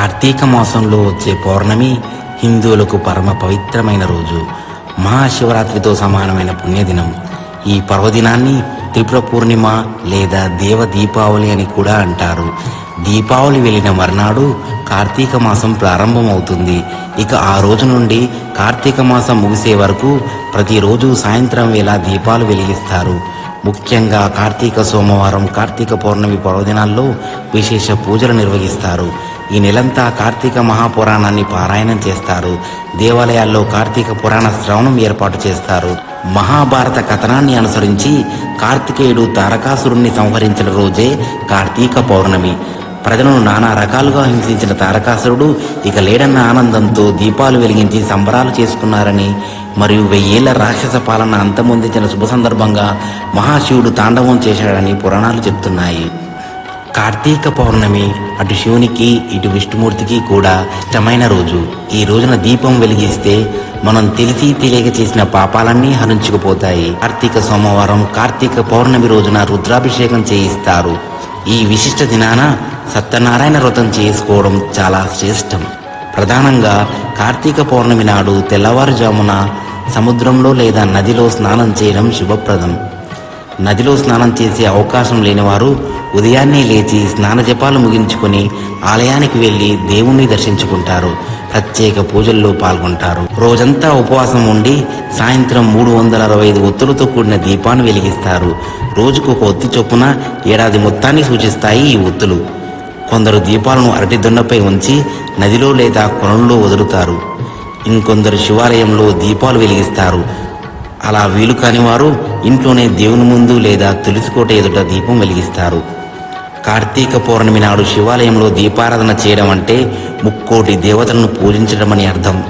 కార్తీక మాసంలో వచ్చే పౌర్ణమి హిందువులకు పరమ పవిత్రమైన రోజు. మహాశివరాత్రితో సమానమైన పుణ్యదినం. ఈ పర్వదినాన్ని త్రిపుర పూర్ణిమ లేదా దేవ దీపావళి అని కూడా అంటారు. దీపావళి వెళ్ళిన మర్నాడు కార్తీక మాసం ప్రారంభమవుతుంది. ఇక ఆ రోజు నుండి కార్తీక మాసం ముగిసే వరకు ప్రతిరోజు సాయంత్రం వేళ దీపాలు వెలిగిస్తారు. ముఖ్యంగా కార్తీక సోమవారం కార్తీక పౌర్ణమి పర్వదినాల్లో విశేష పూజలు నిర్వహిస్తారు. ఈ నెలంతా కార్తీక మహాపురాణాన్ని పారాయణం చేస్తారు. దేవాలయాల్లో కార్తీక పురాణ శ్రవణం ఏర్పాటు చేస్తారు. మహాభారత కథనాన్ని అనుసరించి కార్తికేయుడు తారకాసురుణ్ణి సంహరించిన రోజే కార్తీక పౌర్ణమి. ప్రజలను నానా రకాలుగా హింసించిన తారకాసురుడు ఇక లేడన్న ఆనందంతో దీపాలు వెలిగించి సంబరాలు చేసుకున్నారని మరియు వెయ్యేళ్ళ రాక్షస పాలన అంతమొందించిన శుభ సందర్భంగా మహాశివుడు తాండవం చేశాడని పురాణాలు చెప్తున్నాయి. కార్తీక పౌర్ణమి అటు శివునికి ఇటు విష్ణుమూర్తికి కూడా ఇష్టమైన రోజు. ఈ రోజున దీపం వెలిగిస్తే మనం తెలిసి తెలియక చేసిన పాపాలన్నీ హరించుకుపోతాయి. కార్తీక సోమవారం కార్తీక పౌర్ణమి రోజున రుద్రాభిషేకం చేయిస్తారు. ఈ విశిష్ట దినాన సత్యనారాయణ వ్రతం చేసుకోవడం చాలా శ్రేష్టం. ప్రధానంగా కార్తీక పౌర్ణమి నాడు తెల్లవారుజామున సముద్రంలో లేదా నదిలో స్నానం చేయడం శుభప్రదం. నదిలో స్నానం చేసే అవకాశం లేనివారు ఉదయాన్నే లేచి స్నాన జపాలు ముగించుకొని ఆలయానికి వెళ్ళి దేవుణ్ణి దర్శించుకుంటారు. ప్రత్యేక పూజల్లో పాల్గొంటారు. రోజంతా ఉపవాసం ఉండి సాయంత్రం మూడు వందల అరవై ఐదు ఒత్తులతో కూడిన దీపాన్ని వెలిగిస్తారు. రోజుకు ఒక ఒత్తి చొప్పున ఏడాది మొత్తాన్ని సూచిస్తాయి ఈ ఒత్తులు. కొందరు దీపాలను అరటి దున్నపై ఉంచి నదిలో లేదా కొలంలో వదులుతారు. ఇంకొందరు శివాలయంలో దీపాలు వెలిగిస్తారు. అలా వీలు కాని వారు ఇంట్లోనే దేవుని ముందు లేదా తులసికోట ఎదుట దీపం వెలిగిస్తారు. కార్తీక పౌర్ణమి నాడు శివాలయంలో దీపారాధన చేయడం అంటే ముక్కోటి దేవతలను పూజించడం అని అర్థం.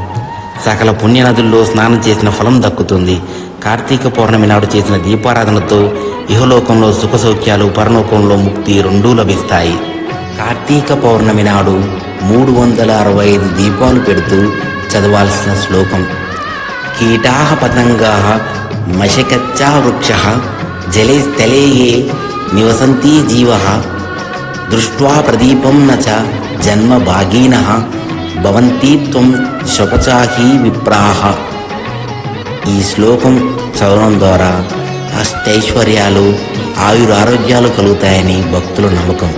సకల పుణ్యనదుల్లో స్నానం చేసిన ఫలం దక్కుతుంది. కార్తీక పౌర్ణమి నాడు చేసిన దీపారాధనతో ఇహలోకంలో సుఖ సౌఖ్యాలు పరలోకంలో ముక్తి రెండూ లభిస్తాయి. కార్తీక పౌర్ణమి నాడు మూడు వందల అరవై ఐదు దీపాలు పెడుతూ చదవాల్సిన శ్లోకం. కీటా పతంగా మశకచ్చా వృక్ష జలే స్థలే ఏ నివసంతి జీవ దృష్ట్వా ప్రదీపం నచ జన్మ భాగీన భవంతి త్వం శపచాహి విప్రాహ ఈ శ్లోకం చదవడం ద్వారా అష్టైశ్వర్యాలు ఆయురారోగ్యాలు కలుగుతాయని భక్తుల నమ్మకం.